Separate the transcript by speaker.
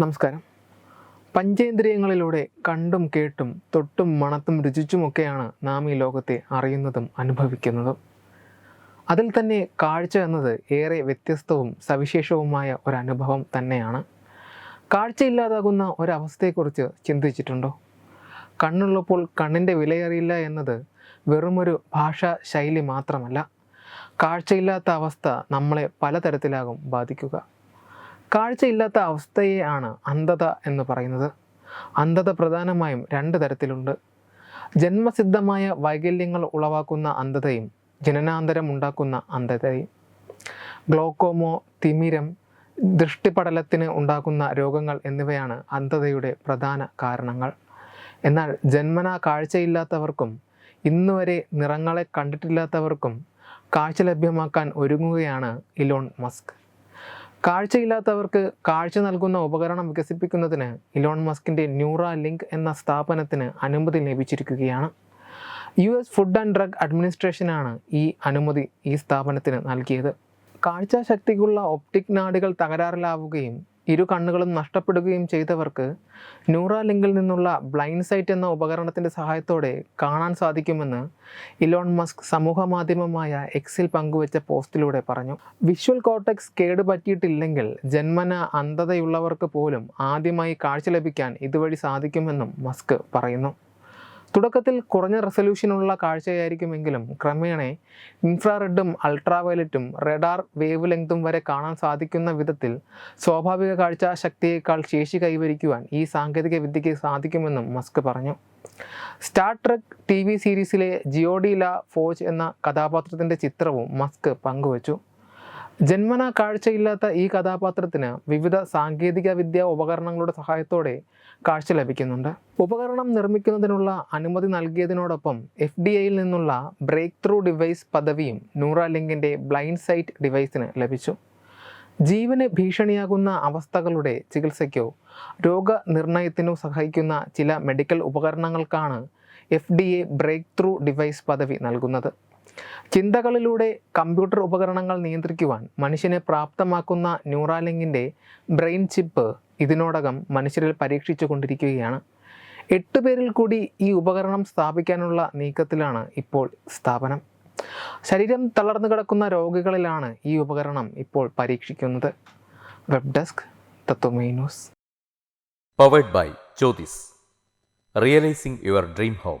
Speaker 1: നമസ്കാരം. പഞ്ചേന്ദ്രിയങ്ങളിലൂടെ കണ്ടും കേട്ടും തൊട്ടും മണത്തും രുചിച്ചുമൊക്കെയാണ് നാം ഈ ലോകത്തെ അറിയുന്നതും അനുഭവിക്കുന്നതും. അതിൽ തന്നെ കാഴ്ച എന്നത് ഏറെ വ്യത്യസ്തവും സവിശേഷവുമായ ഒരനുഭവം തന്നെയാണ്. കാഴ്ചയില്ലാതാകുന്ന ഒരവസ്ഥയെക്കുറിച്ച് ചിന്തിച്ചിട്ടുണ്ടോ? കണ്ണുള്ളപ്പോൾ കണ്ണിന്റെ വിലയറിയില്ല എന്നത് വെറുമൊരു ഭാഷാ ശൈലി മാത്രമല്ല കാഴ്ചയില്ലാത്ത അവസ്ഥ നമ്മളെ പലതരത്തിലാകും ബാധിക്കുക. കാഴ്ചയില്ലാത്ത അവസ്ഥയെയാണ് അന്ധത എന്ന് പറയുന്നത്. അന്ധത പ്രധാനമായും രണ്ട് തരത്തിലുണ്ട്. ജന്മസിദ്ധമായ വൈകല്യങ്ങൾ ഉളവാക്കുന്ന അന്ധതയും ജനനാന്തരം ഉണ്ടാക്കുന്ന അന്ധതയും. ഗ്ലോക്കോമോ തിമിരം ദൃഷ്ടിപടലത്തിന് ഉണ്ടാക്കുന്ന രോഗങ്ങൾ എന്നിവയാണ് അന്ധതയുടെ പ്രധാന കാരണങ്ങൾ. എന്നാൽ ജന്മനാ കാഴ്ചയില്ലാത്തവർക്കും ഇന്നുവരെ നിറങ്ങളെ കണ്ടിട്ടില്ലാത്തവർക്കും കാഴ്ച ലഭ്യമാക്കാൻ ഒരുങ്ങുകയാണ് ഇലോൺ മസ്ക്. കാഴ്ചയില്ലാത്തവർക്ക് കാഴ്ച നൽകുന്ന ഉപകരണം വികസിപ്പിക്കുന്നതിന് ഇലോൺ മസ്കിന്റെ ന്യൂറ ലിങ്ക് എന്ന സ്ഥാപനത്തിന് അനുമതി ലഭിച്ചിരിക്കുകയാണ്. U S food and drug അഡ്മിനിസ്ട്രേഷനാണ് ഈ അനുമതി ഈ സ്ഥാപനത്തിന് നൽകിയത്. കാഴ്ചാശക്തിക്കുള്ള ഒപ്റ്റിക് നാടുകൾ തകരാറിലാവുകയും ഇരു കണ്ണുകളും നഷ്ടപ്പെടുകയും ചെയ്തവർക്ക് ന്യൂറാലിങ്കിൽ നിന്നുള്ള ബ്ലൈൻഡ് സൈറ്റ് എന്ന ഉപകരണത്തിന്റെ സഹായത്തോടെ കാണാൻ സാധിക്കുമെന്ന് ഇലോൺ മസ്ക് സമൂഹ മാധ്യമമായ എക്സിൽ പങ്കുവച്ച പോസ്റ്റിലൂടെ പറഞ്ഞു. വിഷ്വൽ കോർട്ടെക്സ് കേടുപറ്റിയിട്ടില്ലെങ്കിൽ ജന്മന അന്ധതയുള്ളവർക്ക് പോലും ആദ്യമായി കാഴ്ച ലഭിക്കാൻ ഇതുവഴി സാധിക്കുമെന്നും മസ്ക് പറയുന്നു. തുടക്കത്തിൽ കുറഞ്ഞ റെസൊല്യൂഷനുള്ള കാഴ്ചയായിരിക്കുമെങ്കിലും ക്രമേണ ഇൻഫ്രാറെഡും അൾട്രാവയലറ്റും റെഡാർ വേവ് ലെങ്തും വരെ കാണാൻ സാധിക്കുന്ന വിധത്തിൽ സ്വാഭാവിക കാഴ്ച ശക്തിയേക്കാൾ ശേഷി കൈവരിക്കുവാൻ ഈ സാങ്കേതിക വിദ്യയ്ക്ക് സാധിക്കുമെന്നും മസ്ക് പറഞ്ഞു. സ്റ്റാർ ട്രെക്ക് ടി വി സീരീസിലെ ലാ ഫോജ് എന്ന കഥാപാത്രത്തിന്റെ ചിത്രവും മസ്ക് പങ്കുവച്ചു. ജന്മന കാഴ്ചയില്ലാത്ത ഈ കഥാപാത്രത്തിന് വിവിധ സാങ്കേതിക വിദ്യാ ഉപകരണങ്ങളുടെ സഹായത്തോടെ കാഴ്ച ലഭിക്കുന്നുണ്ട്. ഉപകരണം നിർമ്മിക്കുന്നതിനുള്ള അനുമതി നൽകിയതിനോടൊപ്പം എഫ് ഡി എയിൽ നിന്നുള്ള ബ്രേക്ക് ത്രൂ ഡിവൈസ് പദവിയും നൂറ ലിങ്കിന്റെ ബ്ലൈൻഡ് സൈറ്റ് ഡിവൈസിന് ലഭിച്ചു. ജീവന് ഭീഷണിയാകുന്ന അവസ്ഥകളുടെ ചികിത്സയ്ക്കോ രോഗനിർണയത്തിനോ സഹായിക്കുന്ന ചില medical ഉപകരണങ്ങൾക്കാണ് F D A breakthrough device പദവി നൽകുന്നത്. ചിന്തകളിലൂടെ കമ്പ്യൂട്ടർ ഉപകരണങ്ങൾ നിയന്ത്രിക്കുവാൻ മനുഷ്യനെ പ്രാപ്തമാക്കുന്ന ന്യൂറാലിങ്കിന്റെ ബ്രെയിൻ ചിപ്പ് ഇതിനോടകം മനുഷ്യരിൽ പരീക്ഷിച്ചു കൊണ്ടിരിക്കുകയാണ് എട്ട് പേരിൽ കൂടി ഈ ഉപകരണം സ്ഥാപിക്കാനുള്ള നീക്കത്തിലാണ് ഇപ്പോൾ സ്ഥാപനം. ശരീരം തളർന്നു കിടക്കുന്ന രോഗികളിലാണ് ഈ ഉപകരണം ഇപ്പോൾ പരീക്ഷിക്കുന്നത്. Web desk Tatwamayi
Speaker 2: powered by Jyothis realising your dream home